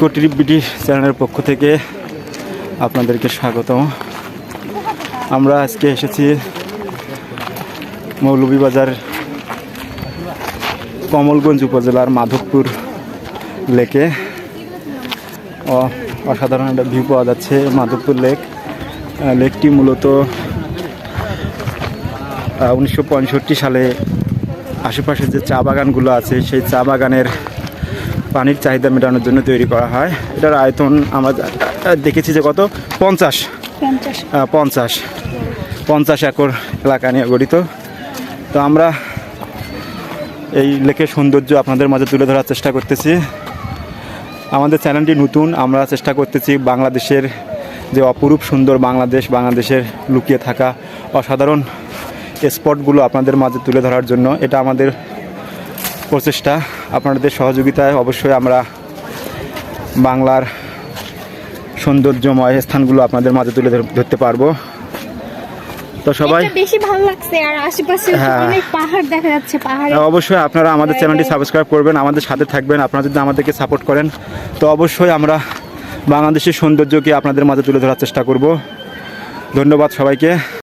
কোটিরি BD চ্যানেলের পক্ষ থেকে আপনাদেরকে স্বাগতম। আমরা আজকে এসেছি মৌলভীবাজার কমলগঞ্জ উপজেলার মাধবপুর লেকে। অসাধারণ একটা ভিউ পাওয়া যাচ্ছে মাধবপুর লেক। লেকটি মূলত উনিশশো পঁয়ষট্টি সালে আশেপাশে যে চা বাগানগুলো আছে, সেই চা বাগানের পানির চাহিদা মেটানোর জন্য তৈরি করা হয়। এটার আয়তন আমরা দেখেছি যে কত? পঞ্চাশ। পঞ্চাশ। পঞ্চাশ একর এলাকা নিয়ে গঠিত। তো আমরা এই লেকের সৌন্দর্য আপনাদের মাঝে তুলে ধরার চেষ্টা করতেছি। আমাদের চ্যানেলটি নতুন আমরা চেষ্টা করতেছি বাংলাদেশের যে অপরূপ সুন্দর বাংলাদেশ বাংলাদেশের লুকিয়ে থাকা অসাধারণ স্পটগুলো আপনাদের মাঝে তুলে ধরার জন্য। এটা আমাদের প্রচেষ্টা। আপনাদের সহযোগিতায় অবশ্যই আমরা বাংলার সৌন্দর্যময় স্থানগুলো আপনাদের মাঝে তুলে ধরতে পারব। তো সবাই বেশি ভালো লাগছে আর আশেপাশে হ্যাঁ। অনেক পাহাড় দেখা যাচ্ছে পাহাড়ে অবশ্যই আপনারা আমাদের চ্যানেলটি সাবস্ক্রাইব করবেন আমাদের সাথে থাকবেন আপনারা যদি আমাদেরকে সাপোর্ট করেন তো অবশ্যই আমরা বাংলাদেশের সৌন্দর্যকে আপনাদের মাঝে তুলে ধরার চেষ্টা করব। ধন্যবাদ সবাইকে।